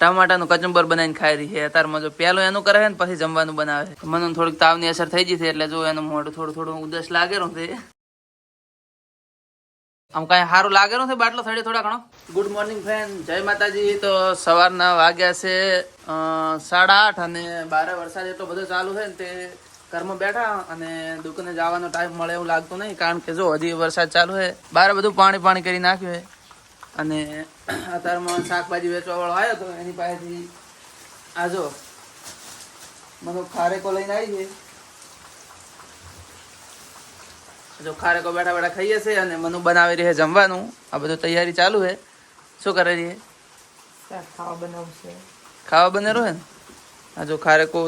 ટમાટાનું કચુંબર બનાવીને ખાઈ રહી છે. અત્યારમાં જો પેલું એનું કરે છે ને, પછી જમવાનું બનાવે છે. મને થોડીક તાવની અસર થઈ ગઈ છે, એટલે જો એનું મોઢું થોડું થોડું ઉદસ લાગેલું છે. આમ કાંઈ સારું લાગેલું છે બાટલો થડે થોડા ઘણો? ગુડ મોર્નિંગ ફ્રેન્ડ જય માતાજી. તો સવારના વાગ્યા છે સાડા આઠ અને બારે વરસાદ એટલો બધો ચાલુ છે ને તે ઘરમાં બેઠા અને દુકાને જવાનો ટાઈમ મળે એવું લાગતું નહીં. કારણ કે જો હજી વરસાદ ચાલુ છે. બારે બધું પાણી પાણી કરી નાખ્યું છે. અને અત્યારમાં શાકભાજી વેચવા વાળો આવ્યો હતો એની પાસેથી આજો મને ખારેકો લઈને આવી છે જો ખારેકો બેઠા બેઠા ખાઈએ છે અને મનુ બનાવી રહી જમવાનું. આ બધું તૈયારી ચાલુ છે શું કરે છે? ખાવા બનાવશે ખાવા બને છે ને? આ જો ખારેકો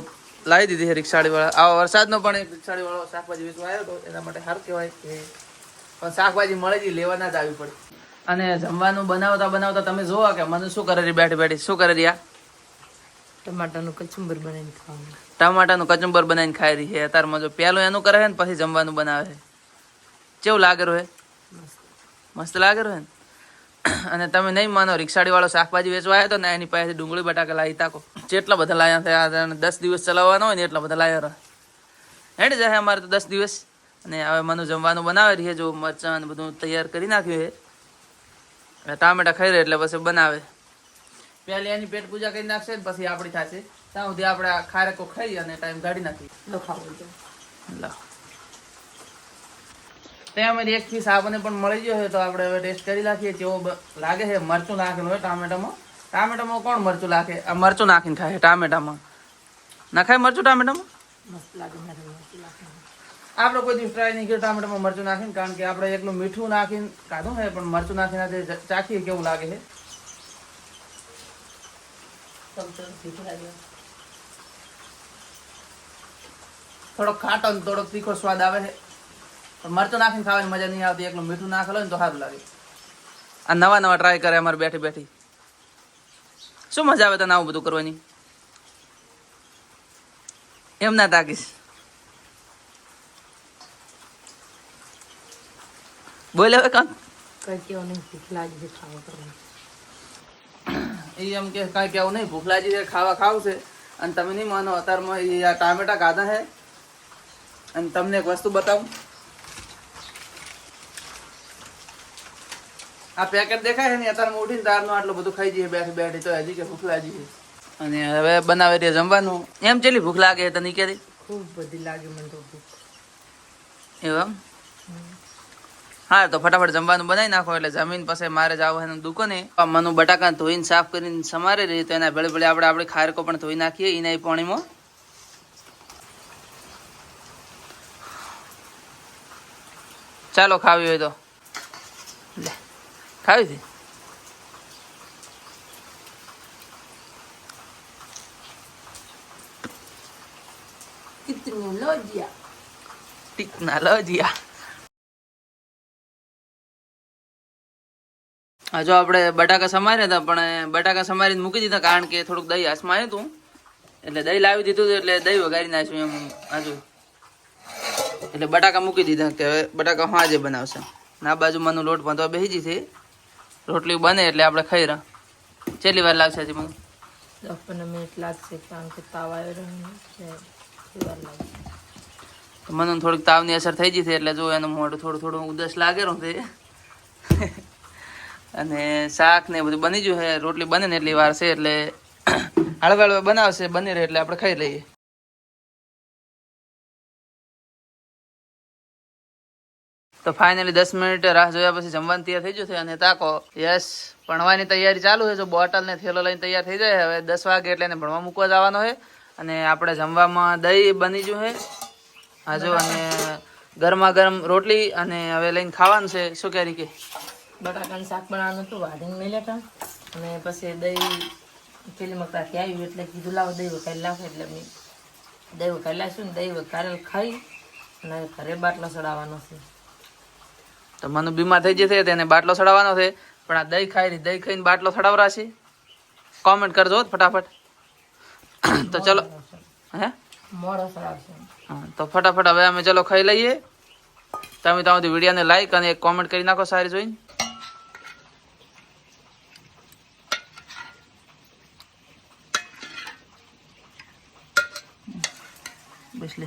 લાવી દીધી છે રિક્ષાળી વાળા આવા વરસાદનો પણ એક રિક્ષાળી વાળો શાકભાજી વેચવા આવ્યો હતો એના માટે સારું કહેવાય કે પણ શાકભાજી મળે જ લેવા ના જ આવી પડે. અને જમવાનું બનાવતા બનાવતા તમે જોવા કે મને શું કરે બેઠી બેઠી? શું કરે રહ્યા ટમાટાનું કચુંબર બનાવીને ખાવાનું. ટમાટાનું કચુંબર બનાવીને ખાઈ રહી છે. અત્યારમાં જો પેલું એનું કરે છે ને પછી જમવાનું બનાવે છે. કેવું લાગે રહ્યું મસ્ત લાગે રહ્યું ને? અને તમે નહીં માનો રિક્ષાડી વાળો શાકભાજી વેચવા આવ્યો હતો ને એની પાસેથી ડુંગળી બટાકા લાવી તાકો જેટલા બધા લાયા થયા અને દસ દિવસ ચલાવવાનો હોય ને એટલા બધા લાયા રહ્યા હેડ જાય અમારે તો દસ દિવસ. અને હવે મને જમવાનું બનાવે રહી જો મરચાં બધું તૈયાર કરી નાખ્યું છે. ટામેટા ખાઈ રહે એટલે પછી બનાવે. પહેલી એની પેટ પૂજા કરી નાખશે ને પછી આપણી થશે. ત્યાં સુધી આપણે આ ખારેકો ખાઈ અને ટાઈમ કાઢી નાખી ખાવું લો. ત્યાં અમારી એક પીસ આપણને પણ મળી ગયો છે તો આપણે હવે ટેસ્ટ કરી નાખીએ કેવો લાગે છે. મરચું નાખેલું હોય ટામેટામાં. ટામેટામાં કોણ મરચું નાખે? આ મરચું નાખીને ખાય ટામેટામાં. નાખાય મરચું ટામેટામાં? મસ્ત લાગે આપણે કોઈ દિવસ ટ્રાય નહીં કર્યો, ટામેટામાં મરચું નાખીને, કારણ કે આપણે એકલું મીઠું નાખીને કાઢું છે પણ મરચું નાખીને આજે ચાખીએ, કેવું લાગે છે? થોડોક ખાટો ને થોડોક તીખો સ્વાદ આવે છે. પણ મરચું નાખીને ખાવાની મજા નહીં આવતી, એકલું મીઠું નાખેલો ને તો સારું લાગે. આ નવા નવા ટ્રાય કરે અમારે બેઠી બેઠી. શું મજા આવે તને આવું બધું કરવાની? એમ ના તાકીશ. બોલે હવે કાંક કઈ કેવું નહીં ભૂખ લાગી છે ખાવા કરવાનું. એ એમ કે કાંઈ કેવું નહીં ભૂખ લાગી છે ખાવા ખાવું છે. અને તમે નહીં માનો અત્યારમાં એ આ ટામેટા ખાધા છે. અને તમને એક વસ્તુ બતાવું. આ પેકેટ દેખાય છે ને અત્યારે ઉઠીને તારનું આટલું બધું ખાઈ જઈએ બેઠી બેઠી તો હજી કે ભૂખ લાગી છે. અને હવે બનાવી દે જમવાનું. એમ ચેલી ભૂખ લાગે તને કે ખૂબ બધી લાગે મને તો ભૂખ. એવું હા તો ફટાફટ જમવાનું બનાવી નાખો એટલે જમીન પછી મારે જવાનું દુકાને. મનું બટાકા ધોઈને સાફ કરીને સમારે રહી તો એના ભેળે ભેળે આપણે આપણે ખારકો પણ ધોઈ નાખીએ એના પાણીમાં. ચાલો ખાવી હોય તો. લે ખાવી હતી? કિતનું લોજિયા. ટીક ના લો જીયા હા જો આપણે બટાકા સમાર્યા હતા પણ બટાકા સમારીને મૂકી દીધા કારણ કે થોડુંક દહીં હાથમાં આવ્યું હતું. એટલે દહીં લાવી દીધું એટલે દહીં વગાડી નાખ્યું એમ હજુ એટલે બટાકા મૂકી દીધા કે હવે બટાકા હું આજે બનાવશે. ના બાજુ મને લોટ બાંધવા બેસી જઈ છે રોટલી બને એટલે આપણે ખાઈ રહ્યા કેટલી વાર લાગશે હજી મને. પંદર મિનિટ લાગશે કારણ કે તાવ આવ્યો મને થોડીક તાવની અસર થઈ ગઈ હતી એટલે જો એનું મોઢું થોડું થોડું ઉદસ લાગેલું છે. અને શાક ને બધું બની ગયું છે. રોટલી બને ને એટલી વાર છે એટલે હળવે હળવે બનાવશે, બની રહે એટલે આપણે ખાઈ લઈએ. તો ફાઇનલી દસ મિનિટ રાહ જોયા પછી જમવાની તૈયાર થઈ ગયું છે અને તાકો યસ ભણવાની તૈયારી ચાલુ છે. જો બોટલ ને થેલો લઈને તૈયાર થઈ જાય, હવે દસ વાગે એટલે એને ભણવા મૂકવા જવાનો છે. અને આપણે જમવામાં દહીં બની ગયું છે. હાજો અને ગરમા ગરમ રોટલી અને હવે લઈને ખાવાનું છે. શું કે કે બટાકાનું શાક બનાવવાનું હતું વાઢીને મેં હતા અને પછી દહીં પેલી મકરાથી આવ્યું એટલે કીધું લાવો દહીં વખાઈ લાવો એટલે મેં દહીં વખાઈ લાવીશું ને દહીં વખારેલ ખાઈ અને ઘરે બાટલો ચડાવવાનો છે. તો મને બીમાર થઈ જશે તેને બાટલો ચડાવવાનો છે. પણ આ દહીં ખાઈ દહીં ખાઈને બાટલો ચડાવરા છે. કોમેન્ટ કરજો ફટાફટ. તો ચલો. હે? મોડો ચડાવશે તો ફટાફટ હવે અમે ચલો ખાઈ લઈએ. તમે તમારી વિડીયોને લાઈક અને એક કોમેન્ટ કરી નાખો સારી જોઈને. બસ લે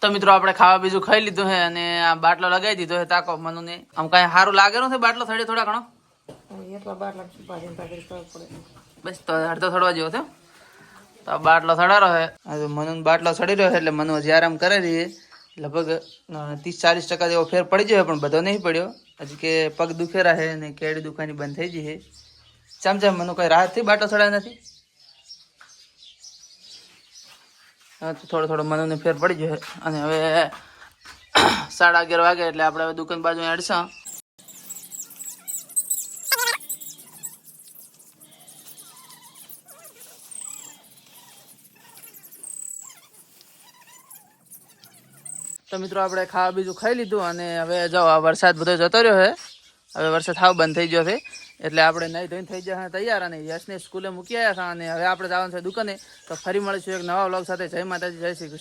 તો મિત્રો આપણે ખાવા બીજું ખાઈ લીધું છે અને આ બાટલો લગાવી દીધો છે તાકો મનુને. આમ કાંઈ સારું લાગે નથી બાટલો થોડી થોડા ઘણો એટલા બાટલા બસ તો અડધો થડવા જેવો થયો. તો બાટલો સડારો છે. હવે મનુ બાટલો સડી રહ્યો છે એટલે મનુ હજી આરામ કરે રહી લગભગ ત્રીસ ચાલીસ ટકા જેવો ફેર પડી ગયો પણ બધો નહીં પડ્યો. હજી કે પગ દુખેરા છે ને કેડી દુખાની બંધ થઈ ગઈ છે. ચામ ચામ, મનુ કઈ રાહત થઈ? બાટલો સડાય નથી? થોડો થોડો મનુને ફેર પડી ગયો અને હવે સાડા અગિયાર વાગે એટલે આપણે હવે દુકાન બાજુ અડસા તો મિત્રો આપણે ખાવા બીજું ખાઈ લીધું અને હવે જો આ વરસાદ બધો જતો રહ્યો છે. હવે વરસાદ હાવ બંધ થઈ ગયો છે. એટલે આપણે નહીં ધોઈને થઈ જશે તૈયાર અને યશને સ્કૂલે મૂકી આવ્યા હતા અને હવે આપણે જવાનું છે દુકાને. તો ફરી મળીશું એક નવા વ્લોગ સાથે. જય માતાજી, જય શ્રી કૃષ્ણ.